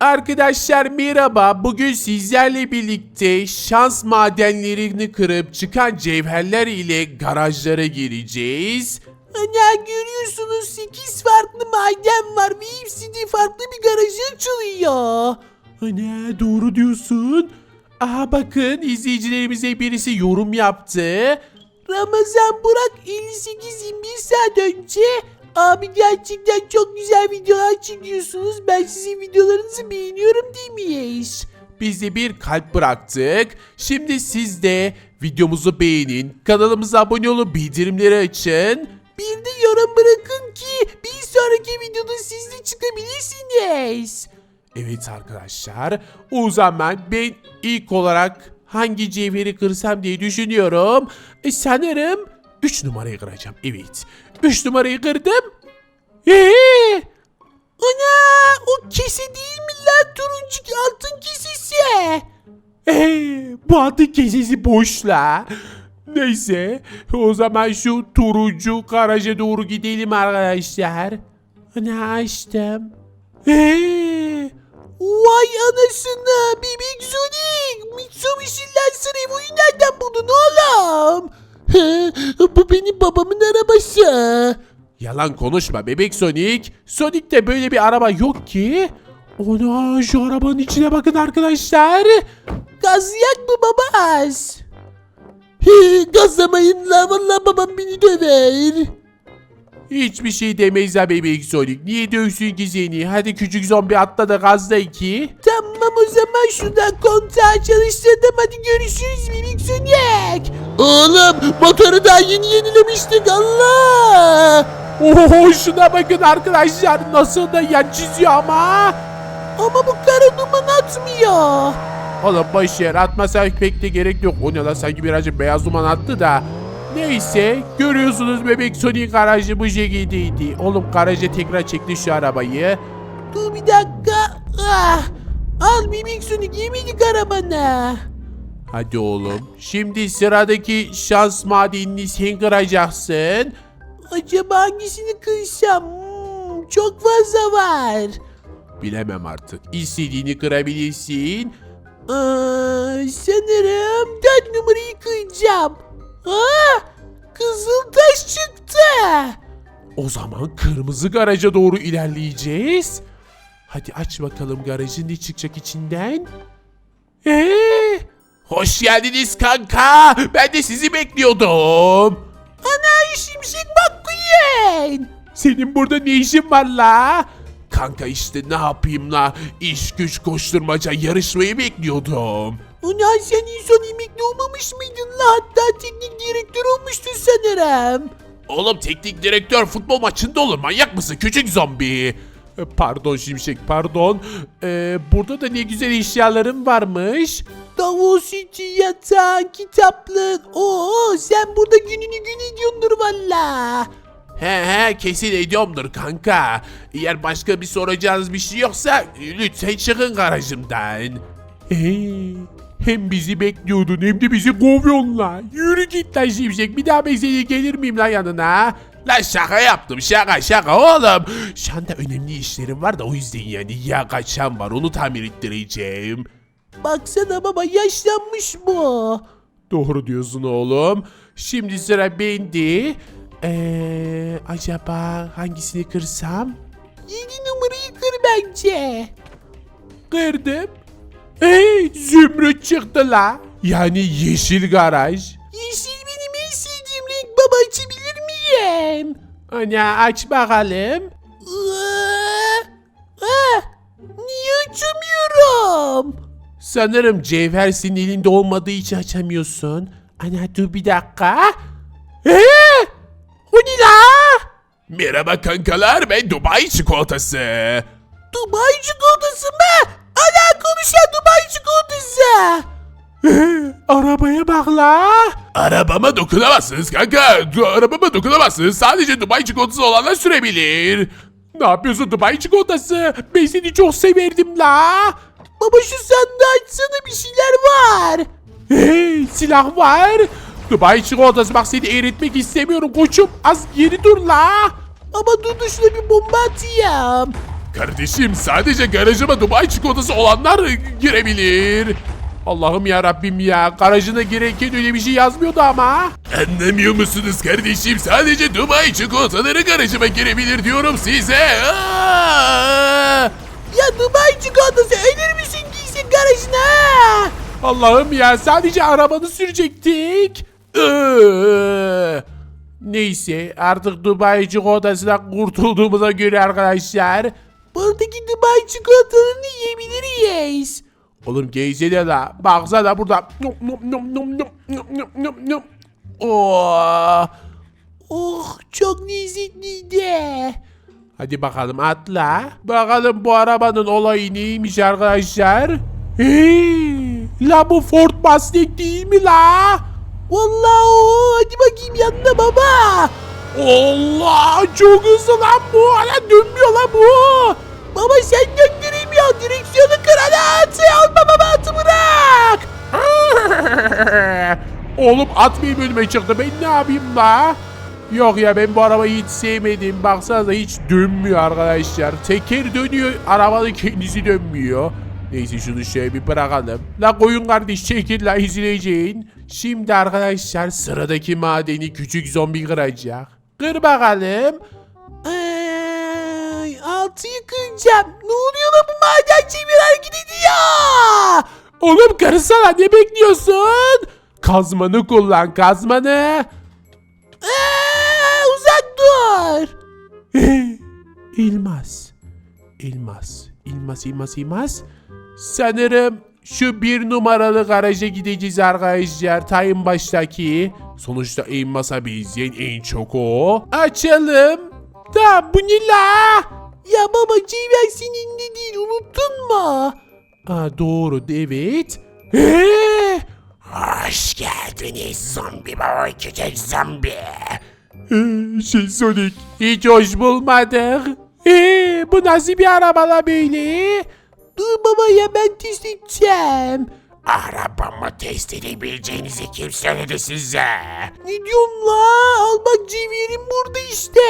Arkadaşlar merhaba. Bugün sizlerle birlikte şans madenlerini kırıp çıkan cevherler ile garajlara gireceğiz. Ana görüyorsunuz 8 farklı maden var ve hepsi de farklı bir garajı açılıyor. Ana doğru diyorsun. Aha bakın izleyicilerimize birisi yorum yaptı. Ramazan Burak 58-21 saat önce Abi gerçekten çok güzel videolar çekiyorsunuz. Ben sizin videolarınızı beğeniyorum demiş. Biz de bir kalp bıraktık. Şimdi siz de videomuzu beğenin. Kanalımıza abone olup bildirimleri açın. Bir de yorum bırakın ki bir sonraki videoda siz de çıkabilirsiniz. Evet arkadaşlar. O zaman ben ilk olarak hangi cevheri kırsam diye düşünüyorum. E, sanırım 3 numarayı kıracağım. Evet. 3 numarayı kırdım. Eee? Ana o kese değil mi lan turuncu altın kesesi? Eee, bu altın kesesi boş la. Neyse. O zaman şu turuncu garaja doğru gidelim arkadaşlar. Ana açtım. Eee? Vay anasını bebek Sonic Mitsubishi Lancer Evo'yu nereden buldun oğlum? Bu benim babamın arabası. Yalan konuşma bebek Sonic. Sonic'te böyle bir araba yok ki. Ona şu arabanın içine bakın arkadaşlar. Gaz yak mı babaz? He, gazlamayın la valla babam beni döver. Hiçbir şey demeyiz ha bebek Sonic. Niye dövsün ki seni? Hadi küçük zombi atla da gazla iki. Tamam o zaman şuradan kontağı çalıştırdım hadi görüşürüz bebek Sonic. Oğlum motoru daha yeni yenilemiştik Allah. Oho şuna bakın arkadaşlar. Nasıl da yan çiziyor ama. Ama bu kara duman atmıyor. Oğlum boş yer atmasa pek de gerek yok. O ne lan sanki birazcık beyaz duman attı da. Neyse görüyorsunuz bebek Sonic garajı bu şekildeydi. Oğlum garaja tekrar çekti şu arabayı. Dur bir dakika. Ah. Al bebek Sonic yemedik arabana. Hadi oğlum. Şimdi sıradaki şans madenini sen kıracaksın. Acaba hangisini kırsam? Hmm, çok fazla var. Bilemem artık. İstediğini kırabilirsin. Aa, sanırım dört numarayı kıracağım. Aa, kızıl taş çıktı. O zaman kırmızı garaja doğru ilerleyeceğiz. Hadi aç bakalım garajın ne çıkacak içinden. Ee, hoş geldiniz kanka. Ben de sizi bekliyordum. Ana şimşek McQueen. Senin burada ne işin var la? Kanka işte ne yapayım la? İş güç koşturmaca yarışmayı bekliyordum. Ana sen en son emekli olmamış mıydın la? Hatta teknik direktör olmuştun sanırım. Oğlum teknik direktör futbol maçında olur manyak mısın küçük zombi? E, Pardon Şimşek pardon. Ee, burada da ne güzel eşyalarım varmış. Davul sütü, yatağın, kitaplığın. Oo sen burada gününü gün ediyordur valla. He he kesin ediyorumdur kanka. Eğer başka bir soracağınız bir şey yoksa lütfen çıkın garajımdan. Ee, hem bizi bekliyordun hem de bizi kovuyorsun la. Yürü git lan Şimşek bir daha ben gelir miyim lan yanına? Lan şaka yaptım şaka şaka oğlum. Şu anda önemli işlerim var da o yüzden yani ya kaçan var onu tamir ettireceğim. Baksana baba yaşlanmış bu. Doğru diyorsun oğlum. Şimdi sıra bende. Ee, acaba hangisini kırsam? Yedi numarayı kır bence. Kırdım. Hey zümrüt çıktı la. Yani yeşil garaj. Yeşil benim en sevdiğim renk baba açabilir miyim? Ana aç bakalım. Aa, ah, niye açamıyorum? Sanırım cevher senin elinde olmadığı için açamıyorsun. Ana dur bir dakika. Eee? O ne la? Merhaba kankalar ben Dubai çikolatası. Dubai çikolatası mı? Konuşan Dubai çikolatası. Arabaya bak la. Arabama dokunamazsınız kanka. Du- Arabama dokunamazsınız. Sadece Dubai çikolatası olanlar sürebilir. Ne yapıyorsun Dubai çikolatası? Ben seni çok severdim la. Baba şu sandığı açsana bir şeyler var. Hey silah var. Dubai çikolatası bak seni eritmek istemiyorum koçum. Az geri dur la. Ama dur şuna bir bomba atayım. Kardeşim sadece garajıma Dubai çikolatası olanlar girebilir. Allah'ım ya Rabbim ya garajına girerken öyle bir şey yazmıyordu ama. Anlamıyor musunuz kardeşim? Sadece Dubai çikolataları garajıma girebilir diyorum size. Aa! Ya Dubai çikolatası ölür müsün giysin garajına? Allah'ım ya sadece arabanı sürecektik. Iıı. Neyse artık Dubai çikolatasından kurtulduğumuza göre arkadaşlar. Buradaki Dubai çikolatalarını yiyebiliriz. Oğlum geyse de la. Baksana burada. Num num num num num num num num. Oh. Oh çok lezzetliydi. Hadi bakalım atla. Bakalım bu arabanın olayı neymiş arkadaşlar. Hey, la bu Ford Mustang değil mi la? Vallahi o. Hadi bakayım yanına baba. Allah çok hızlı lan bu. Hala dönmüyor lan bu. Baba sen döndüremiyorsun. Direksiyonu kırana atı. Alma baba atı bırak. Oğlum at benim önüme çıktı. Ben ne yapayım la? Yok ya ben bu arabayı hiç sevmedim. Baksanıza hiç dönmüyor arkadaşlar. Teker dönüyor. Arabanın kendisi dönmüyor. Neyse şunu şöyle bir bırakalım. La koyun kardeş çekil la izleyeceğin. Şimdi arkadaşlar sıradaki madeni küçük zombi kıracak. Kır bakalım. Ay, altıyı kıracağım. Ne oluyor lan bu maden çevir hareket ediyor. Oğlum karısana ne bekliyorsun? Kazmanı kullan kazmanı. Aa, uzak dur. İlmaz. İlmaz. İlmaz, İlmaz, İlmaz. Sanırım şu bir numaralı garaja gideceğiz arkadaşlar. Tayın baştaki. Sonuçta İlmaz'a benzeyen en çok o. Açalım. Da bu ne la? Ya baba Civer senin de değil unuttun mu? Aa, doğru evet. Ee, Hoş geldiniz zombi baba küçük zombi. Şey Sonic hiç hoş bulmadık. Ee, bu nasıl bir araba la böyle? Dur baba ya ben test edeceğim. Arabamı test edebileceğinizi kim söyledi size? Ne diyorsun la? Al bak Civer'im burada işte.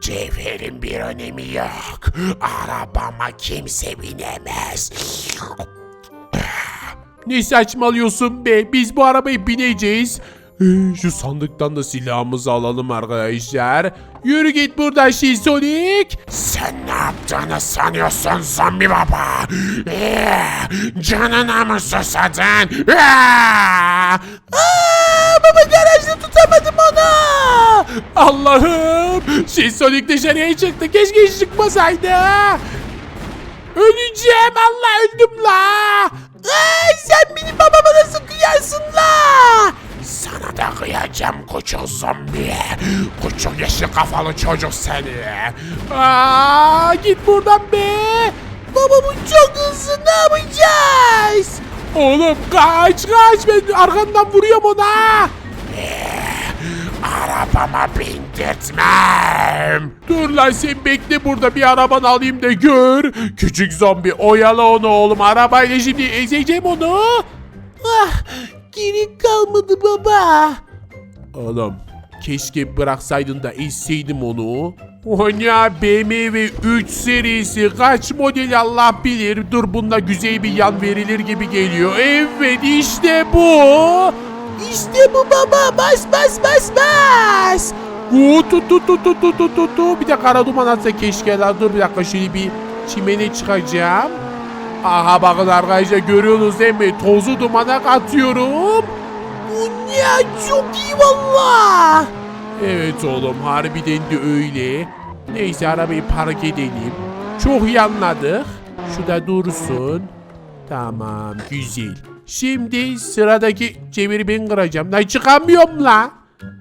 Cevherin bir önemi yok. Arabama kimse binemez. Ne saçmalıyorsun be? Biz bu arabayı bineceğiz. Şu sandıktan da silahımızı alalım arkadaşlar. Yürü git buradan Sonic. Sen ne yaptığını sanıyorsun zombi baba? Ee, canına mı susadın? Ee! Aa, baba garajda tutamadım onu. Allah'ım! Sonic dışarıya çıktı. Keşke hiç çıkmasaydı. Öleceğim. Allah öldüm la. Ay, sen benim babama nasıl kıyarsın la? Sana da kıyacağım küçük zombi. Küçük yeşil kafalı çocuk seni. Aa, git buradan be. Baba bu çok hızlı ne yapacağız? Oğlum kaç kaç ben arkandan vuruyorum ona. Arabama bindirtmem. Dur lan sen bekle burada bir araban alayım da gör. Küçük zombi oyala onu oğlum arabayla şimdi ezeceğim onu. Ah, gerek kalmadı baba. Oğlum keşke bıraksaydın da içseydim onu. Onya BMW 3 serisi kaç model Allah bilir. Dur bunda güzel bir yan verilir gibi geliyor. Evet işte bu. İşte bu baba bas bas bas bas. Oo, tut tut tut tut tut tut tut. Bir de kara duman atsa keşke lan. Dur bir dakika şöyle bir çimene çıkacağım. Aha bakın arkadaşlar görüyorsunuz değil mi? Tozu dumana katıyorum. Bu ya çok iyi valla. Evet oğlum harbiden de öyle. Neyse arabayı park edelim. Çok yanladık. Şu da dursun. Tamam güzel. Şimdi sıradaki çeviri ben kıracağım. Lan çıkamıyorum la.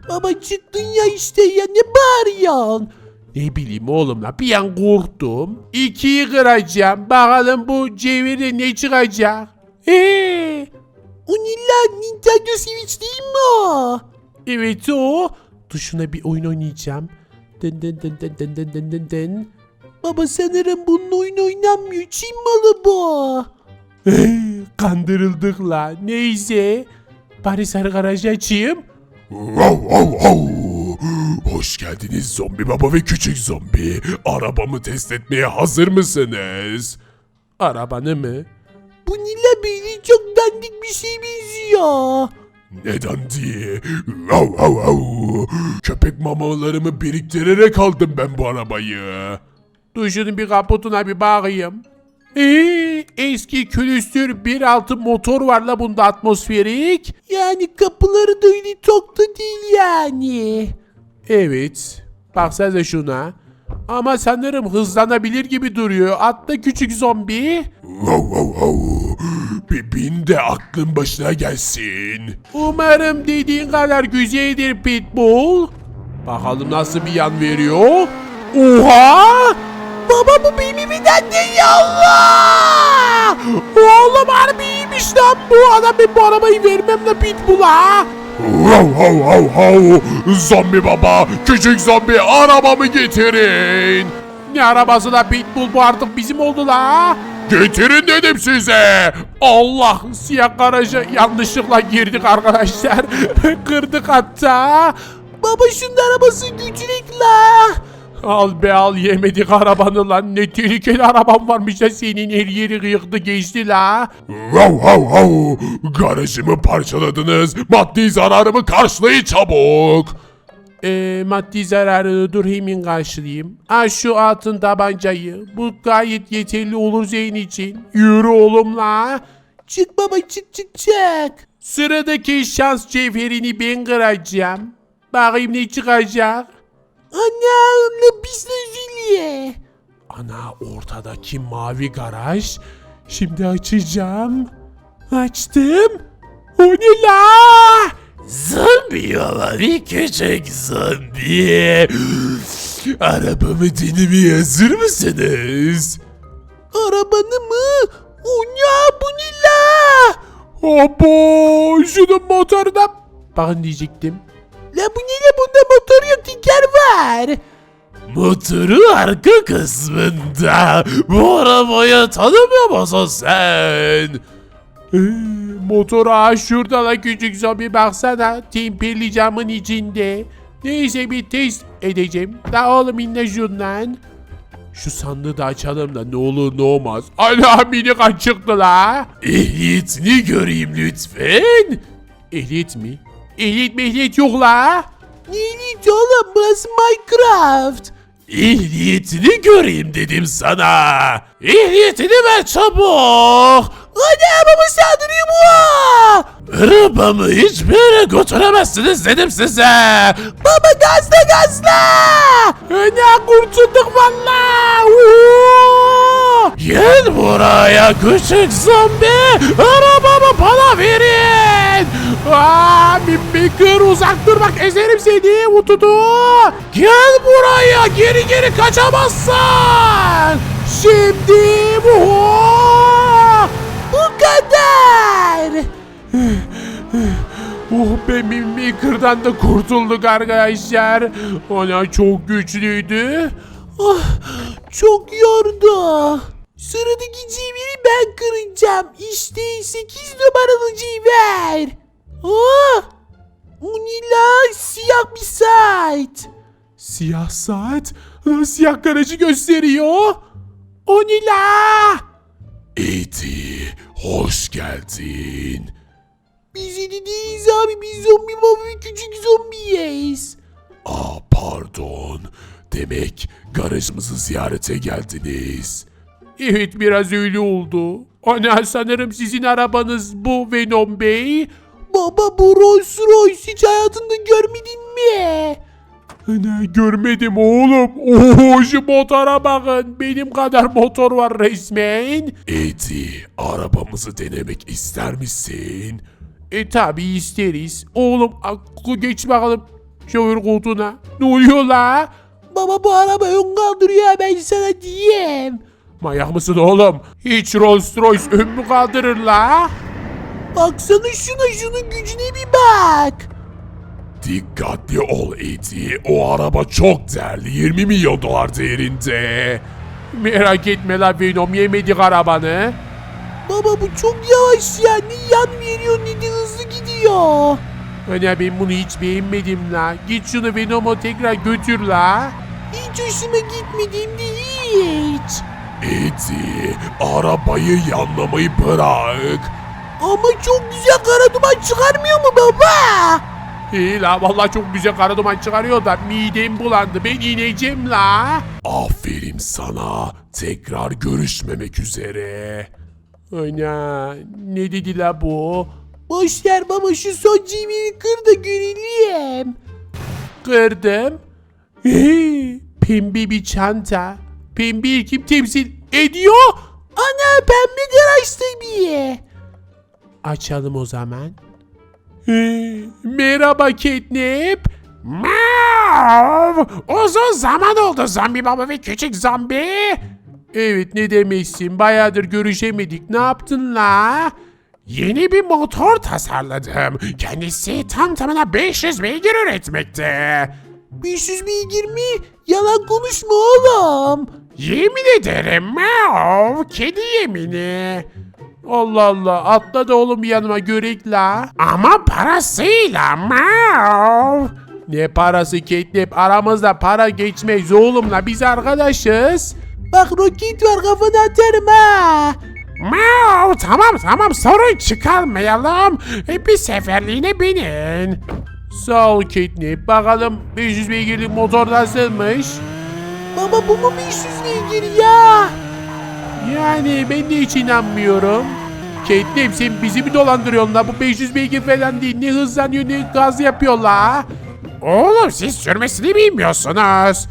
Baba çıktın ya işte ya ne bağırıyorsun? Ne bileyim oğlum la bir an korktum. İkiyi kıracağım. Bakalım bu çeviri ne çıkacak. Eee. O ne lan Nintendo Switch değil mi o? Evet o. Tuşuna bir oyun oynayacağım. Dın dın dın dın dın dın dın dın dın. Baba sanırım bunun oyun oynanmıyor. Çin malı bu. Kandırıldık la. Neyse. Bari sarı garajı açayım. Hoş geldiniz zombi baba ve küçük zombi. Arabamı test etmeye hazır mısınız? Arabanı mı? Bu Nila böyle çok dandik bir şey benziyor. Neden diye? Au, au, au. Köpek mamalarımı biriktirerek aldım ben bu arabayı. Dur şunun bir kaputuna bir bakayım. Ee, eski külüstür 1.6 motor var la bunda atmosferik. Yani kapıları da öyle çok da değil yani. Evet. Baksanıza şuna. Ama sanırım hızlanabilir gibi duruyor. Atla küçük zombi. Wow wow wow. Bir bin de aklın başına gelsin. Umarım dediğin kadar güzeldir Pitbull. Bakalım nasıl bir yan veriyor. Oha! Baba bu benim neden ya Allah! Oğlum harbi iyiymiş lan bu. Adam ben bu arabayı vermem de Pitbull'a. Wow wow wow wow. Zombi baba, küçük zombi arabamı getirin. Ne arabası la Pitbull bu artık bizim oldu la. Getirin dedim size. Allah siyah garaja yanlışlıkla girdik arkadaşlar. Kırdık hatta. Baba şunun arabası güçlük la. Al be al yemedik arabanı lan ne tehlikeli araban varmış da senin her yeri yıktı geçti la. Wow wow wow garajımı parçaladınız maddi zararımı karşılayın çabuk. Eee maddi zararını dur hemen karşılayayım. Al şu altın tabancayı bu gayet yeterli olur senin için. Yürü oğlum la. Çık baba çık çık çık. Sıradaki şans cevherini ben kıracağım. Bakayım ne çıkacak. Ana lapisle zilye. Ana ortadaki mavi garaj. Şimdi açacağım. Açtım. O ne la? Zombi olarak küçük zombi. Arabamı denemeye hazır mısınız? Arabanı mı? O ne bu ne la? Abo şunun motoruna. Bakın diyecektim. La bu ne la bunda motor yok teker var. Motoru arka kısmında. Bu arabayı tanımıyor musun sen? Ee, motoru ha şurada la küçük zombi baksana. Timpirli camın içinde. Neyse bir test edeceğim. La oğlum inle şundan. Şu sandığı da açalım da ne olur ne olmaz. Ala minik çıktı la. Ehliyetini göreyim lütfen. Ehliyet mi? Ehliyet mehliyet yok la. Neyli oğlum burası Minecraft. Ehliyetini göreyim dedim sana. Ehliyetini ver çabuk. Ana baba saldırıyor bu. Arabamı hiçbir yere götüremezsiniz dedim size. Baba gazla gazla. Ne kurtulduk valla. Gel buraya küçük zombi. Arabamı Mimikır uzak dur bak ezerim seni utudu. Gel buraya geri geri kaçamazsın. Şimdi bu. Bu kadar. Oh be Mimikır'dan da kurtulduk arkadaşlar. Ona çok güçlüydü. Ah, çok yordu. Sıradaki civeri ben kıracağım. İşte 8 numaralı civer. Ah, o ne la? Siyah bir saat. Siyah saat ıı, siyah garajı gösteriyor. O ne la? Eti hoş geldin. Biz yedi değiliz abi. Biz zombi ve küçük zombiyiz. Aa pardon. Demek garajımızı ziyarete geldiniz. Evet biraz öyle oldu. Ana sanırım sizin arabanız bu Venom Bey. Baba bu Rolls Royce hiç hayatında görmedin mi? Ana görmedim oğlum. Oo şu motora bakın. Benim kadar motor var resmen. Edi arabamızı denemek ister misin? E tabi isteriz. Oğlum aklı geç bakalım. Şoför koltuğuna. Ne oluyor la? Baba bu araba ön kaldırıyor ben sana diyeyim. Manyak mısın oğlum? Hiç Rolls Royce ön mü kaldırır la? Baksana şuna şunun gücüne bir bak. Dikkatli ol Edi. O araba çok değerli. 20 milyon dolar değerinde. Merak etme la Venom yemedik arabanı. Baba bu çok yavaş ya. Ne yan veriyor ne de hızlı gidiyor. Ana ben bunu hiç beğenmedim la. Git şunu Venom'a tekrar götür la. Hiç hoşuma gitmedi hem de hiç. Eti arabayı yanlamayı bırak. Ama çok güzel kara duman çıkarmıyor mu baba? İyi la vallahi çok güzel kara duman çıkarıyor da midem bulandı ben ineceğim la. Aferin sana tekrar görüşmemek üzere. Ana ne dedi la bu? Boş ver baba şu son cimini kır da görelim. Kırdım. Ee, pembe bir çanta. Pembe kim temsil ediyor? Ana pembe garaj tabii. Açalım o zaman. Ee, merhaba Catnap. Meow. Uzun zaman oldu zombi baba ve küçük zombi. Evet ne demişsin bayağıdır görüşemedik ne yaptın la? Yeni bir motor tasarladım. Kendisi tam tamına 500 beygir üretmekte. 500 beygir mi? Yalan konuşma oğlum. Yemin ederim meow kedi yemini. Allah Allah atla da oğlum yanıma görek la. Ama parasıyla meow. Ne parası Catnap aramızda para geçmez oğlumla biz arkadaşız. Bak roket var kafana atarım ha. Meow tamam tamam sorun çıkarmayalım. E, bir seferliğine binin. Sağ ol Catnap bakalım 500 beygirlik motor nasılmış? Baba bu mu 500 beygir ya? Yani ben de hiç inanmıyorum. Catnap sen bizi mi dolandırıyorsun la? Bu 500 beygir falan değil. Ne hızlanıyor ne gaz yapıyor la. Oğlum siz sürmesini bilmiyorsunuz.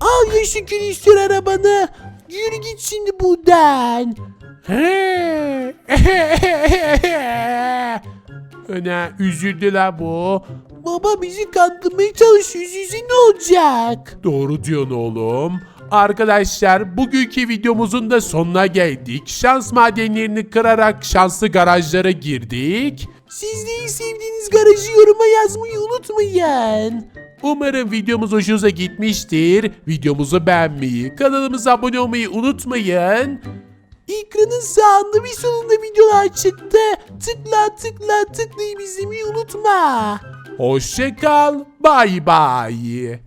Al şu külüstür arabanı. Yürü git şimdi buradan. Ana üzüldü la bu. Baba bizi kandırmaya çalışıyor. Yüzü ne olacak? Doğru diyorsun oğlum. Arkadaşlar bugünkü videomuzun da sonuna geldik. Şans madenlerini kırarak şanslı garajlara girdik. Siz de sevdiğiniz garajı yoruma yazmayı unutmayın. Umarım videomuz hoşunuza gitmiştir. Videomuzu beğenmeyi, kanalımıza abone olmayı unutmayın. Ekranın sağında ve solunda videolar çıktı. Tıkla tıkla tıklayıp izlemeyi unutma. Hoşçakal, bay bay.